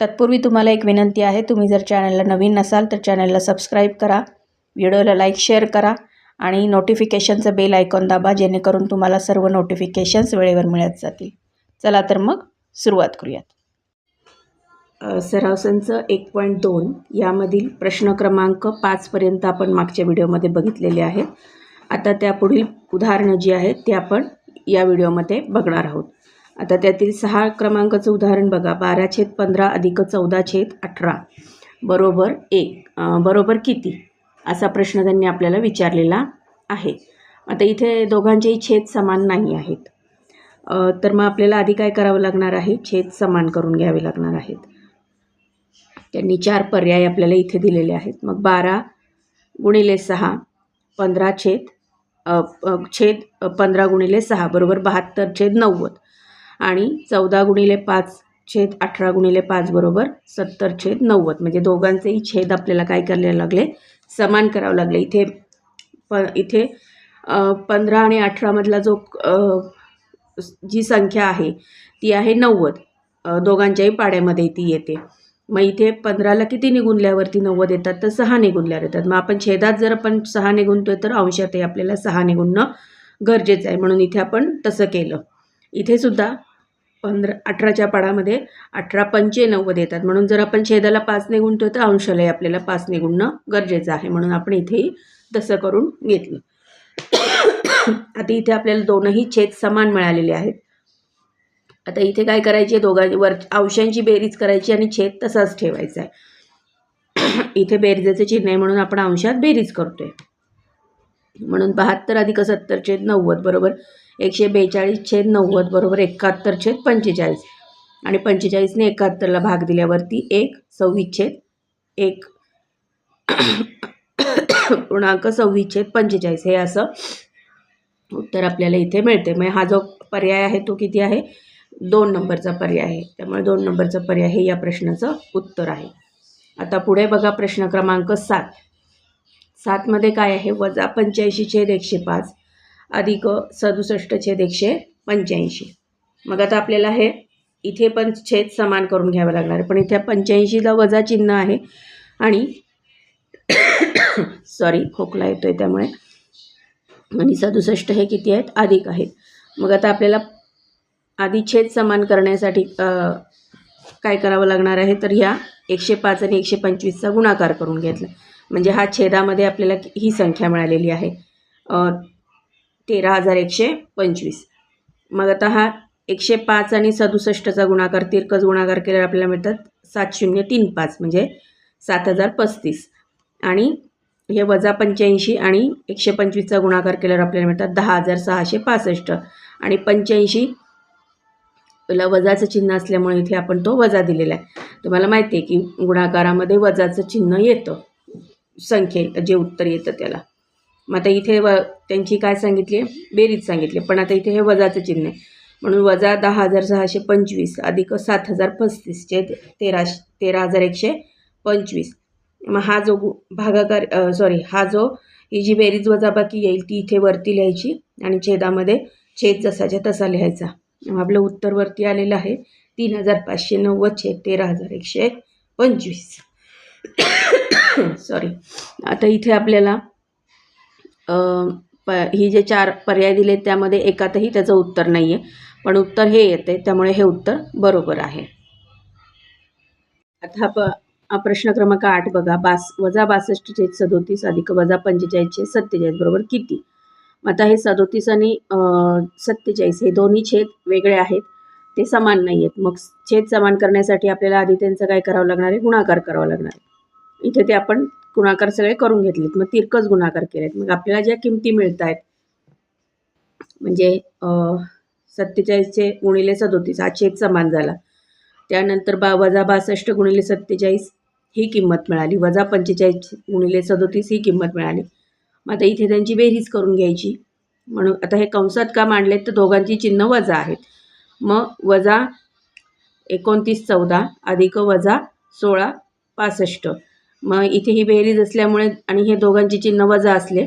तत्पूर्वी तुम्हाला एक विनंती आहे तुम्ही जर चॅनलला नवीन नसाल तर चॅनलला सबस्क्राईब करा व्हिडिओला लाईक शेअर करा आणि नोटिफिकेशनचं बेल आयकॉन दाबा जेणेकरून तुम्हाला सर्व नोटिफिकेशन्स वेळेवर मिळत जातील. चला तर मग सुरुवात करूयात. अ, सराव संच एक पॉईंट दोन यामधील प्रश्न क्रमांक पाचपर्यंत आपण मागच्या व्हिडिओमध्ये बघितलेले आहेत. आता त्या पुढील उदाहरणं जी आहेत ती आपण या व्हिडिओमध्ये बघणार आहोत. आता त्यातील सहा क्रमांकाचं उदाहरण बघा. बारा छेद पंधरा अधिक चौदा छेद अठरा. बरोबर एक. बरोबर किती? असा प्रश्न त्यांनी आपल्याला विचारलेला आहे. आता इथे दोघांचेही छेद समान नाही आहेत. तर मग आपल्याला आधी काय करावं लागणार आहे? छेद समान करून घ्यावे लागणार आहेत. त्यांनी चार पर्याय आपल्याला इथे दिलेले आहेत. मग बारा गुणिले सहा पंधरा छेद छेद पंधरा गुणिले सहा. बरोबर बहात्तर छेद नव्वद. आणि चौदा गुणिले पाच छेद अठरा गुणिले पाच बरोबर सत्तर छेद नव्वद. म्हणजे दोघांचेही छेद आपल्याला काय करायला लागले? समान करावं लागले. इथे प इथे पंधरा आणि अठरामधला जो जी संख्या आहे ती आहे नव्वद. दोघांच्याही पाड्यामध्ये ती येते. मग इथे पंधराला किती निगुणल्यावरती नव्वद येतात? तर सहा निगुणल्यावर येतात. मग आपण छेदात जर आपण सहा निगुणतोय तर अंशातही आपल्याला सहा निगुणणं गरजेचं आहे. म्हणून इथे आपण तसं केलं. इथे सुद्धा पंधरा अठराच्या पाडामध्ये अठरा पंचे नव्वद येतात. म्हणून जर आपण छेदाला पाच निगुणतोय तर अंशालाही आपल्याला पाच निगुणणं गरजेचं आहे. म्हणून आपण इथेही तसं करून घेतलं. आता इथे आपल्याला दोनही छेद समान मिळालेले आहेत. आता इथे काय करायचे दोघां वर अंशांची बेरीज करायची आणि छेद तसाच ठेवायचा आहे. इथे बेरीजेचं चिन्ह आहे म्हणून आपण अंशात बेरीज करतोय. म्हणून बहात्तर अधिक सत्तर छेद नव्वद बरोबर? एकशे बेचाळीस छेद नव्वद बरोबर एकाहत्तर छेद पंचेचाळीस. आणि पंचेचाळीसने एकाहत्तरला भाग दिल्यावरती एक सव्वीस छेद एक. पूर्णांक सव्वीस छेद पंचेचाळीस. हे असं उत्तर आपल्याला इथे मिळते. मग हा जो पर्याय आहे तो किती आहे? दोन नंबरचा पर्याय आहे. त्यामुळे दोन नंबरचा पर्याय हे या प्रश्नाचं उत्तर आहे. आता पुढे बघा प्रश्न क्रमांक सात. सातमध्ये काय आहे? वजा पंच्याऐंशी छेद एकशे पाच. अधिक सदुसष्ट छेद एकशे पंच्याऐंशी. मग आता आपल्याला हे इथे पण छेद समान करून घ्यावं लागणार आहे. पण इथे पंच्याऐंशीला वजा चिन्ह आहे आणि सॉरी खोकला येतो आहे त्यामुळे. आणि सदुसष्ट हे किती आहेत? अधिक आहेत. मग आता आपल्याला आधी छेद समान करण्यासाठी काय करावं लागणार आहे? तर ह्या एकशे पाच आणि एकशे पंचवीसचा गुणाकार करून घेतला. म्हणजे हा छेदामध्ये आपल्याला ही संख्या मिळालेली आहे. तेरा हजार एकशे पंचवीस. मग आता हा एकशे पाच आणि सदुसष्टचा गुणाकार तिरकस गुणाकार केल्यावर आपल्याला मिळतात सात शून्य तीन पाच म्हणजे सात हजार पस्तीस. आणि हे वजा पंच्याऐंशी आणि एकशे पंचवीसचा गुणाकार केल्यावर आपल्याला मिळतात दहा हजार सहाशे पासष्ट. आणि पंच्याऐंशी ला वजाचं चिन्ह असल्यामुळे इथे आपण तो वजा दिलेला आहे. तुम्हाला माहिती आहे की गुणाकारामध्ये वजाचं चिन्ह येतं. संख्ये जे उत्तर येतं त्याला. मग आता इथे व त्यांची काय सांगितली? आहे बेरीज सांगितली. पण आता इथे हे वजाचं चिन्ह आहे. म्हणून वजा दहा हजार सहाशे पंचवीस अधिक सात हजार पस्तीसचे तेराशे तेरा हजार एकशे पंचवीस. मग हा जो गु भागाकार सॉरी हा जो ही जी बेरीज वजाबाकी येईल ती इथे वरती लिहायची आणि छेदामध्ये छेद जसाच्या तसा लिहायचा. मग आपलं उत्तर वरती आलेलं आहे. तीन हजार पाचशे नव्वद छेद तेरा हजार एकशे पंचवीस. सॉरी आता इथे आपल्याला प ही जे चार पर्याय दिले त्यामध्ये एकातही त्याचं उत्तर नाही आहे पण उत्तर हे येते त्यामुळे हे उत्तर बरोबर आहे. आता हा प प्रश्न क्रमांक आठ बघा. बास वजा बासष्ट छेद सदोतीस अधिक वजा पंचेचाळीस छेद सत्तेचाळीस बरोबर किती? मग आता हे सदोतीस आणि सत्तेचाळीस हे दोन्ही छेद वेगळे आहेत. ते समान नाही आहेत मग छेद समान करण्यासाठी आपल्याला आधी त्यांचं काय करावं लागणार आहे? गुणाकार करावा लागणार आहे. इथे ते आपण गुणाकार सगळे करून घेतलेत. मग तिरकस गुणाकार केलेत. मग आपल्याला ज्या किमती मिळत आहेत म्हणजे सत्तेचाळीसचे गुणिले सदोतीस हा छेद समान झाला. त्यानंतर बा वजा बासष्ट गुणिले सत्तेचाळीस ही किंमत मिळाली. वजा पंचेचाळीस गुणिले सदोतीस ही किंमत मिळाली. मग आता इथे त्यांची बेरीज करून घ्यायची. म्हणून आता हे कंसात का मांडलेत तर दोघांची चिन्ह वजा आहेत. मग वजा एकोणतीस चौदा अधिक वजा सोळा पासष्ट मग इथे ही बेरीज असल्यामुळे आणि हे दोघांची चिन्ह वजा असले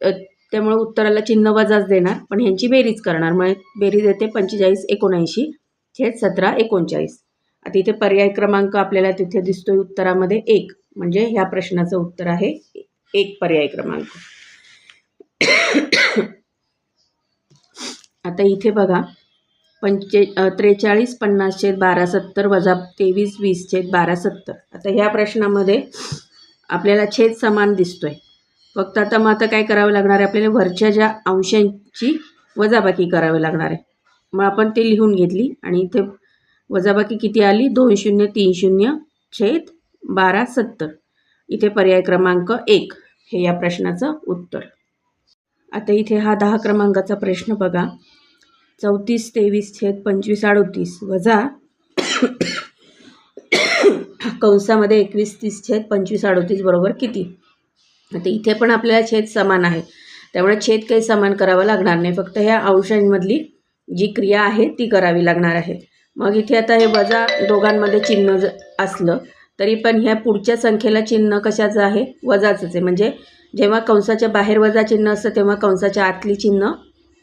अ, त्यामुळे उत्तराला चिन्ह वजाच देणार पण ह्यांची बेरीज करणार. मग बेरीज येते पंचेचाळीस एकोणऐंशी छेद सतरा एकोणचाळीस. आता इथे पर्याय क्रमांक आपल्याला तिथे दिसतोय उत्तरामध्ये एक. म्हणजे ह्या प्रश्नाचं उत्तर आहे एक पर्याय क्रमांक. आता इथे बघा पंचे त्रेचाळीस पन्नास छेद बारा सत्तर वजा तेवीस वीस छेद बारा सत्तर. आता ह्या प्रश्नामध्ये आपल्याला छेद समान दिसतो आहे फक्त आता मग आता काय करावं लागणार आहे? आपल्याला वरच्या ज्या अंशांची वजाबाकी करावी लागणार आहे. मग आपण ते लिहून घेतली आणि इथे वजाबाकी किती आली? दोन शून्य तीन शून्य छेद बारा सत्तर. इथे पर्याय क्रमांक एक हे या प्रश्नाचं उत्तर. आता इथे हा दहा क्रमांकाचा प्रश्न बघा. चौतीस तेवीस छेद पंचवीस अडोतीस वजा कंसामध्ये एकवीस तीस छेद पंचवीस अडोतीस बरोबर किती? आता इथे पण आपल्याला छेद समान आहे. त्यामुळे छेद काही समान करावं लागणार नाही. फक्त ह्या अंशांमधली जी क्रिया आहे ती करावी लागणार आहे. मग इथे आता हे वजा दोघांमध्ये चिन्ह ज असलं तरी पण ह्या पुढच्या संख्येला चिन्ह कशाचं आहे? वजाचंच आहे. म्हणजे जेव्हा कंसाच्या बाहेर वजा चिन्ह असतं तेव्हा कंसाच्या आतली चिन्ह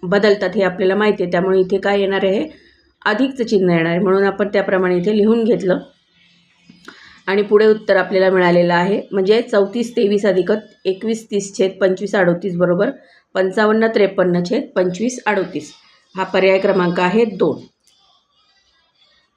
बदलतात हे आपल्याला माहिती आहे. त्यामुळे इथे काय येणार आहे? अधिकचं चिन्ह येणार आहे. म्हणून आपण त्याप्रमाणे इथे लिहून घेतलं. आणि पुढे उत्तर आपल्याला मिळालेलं आहे. म्हणजे चौतीस तेवीस अधिक एकवीस तीस छेद पंचवीस अडोतीस बरोबर? पंचावन्न त्रेपन्न छेद पंचवीस अडोतीस. हा पर्याय क्रमांक आहे दोन.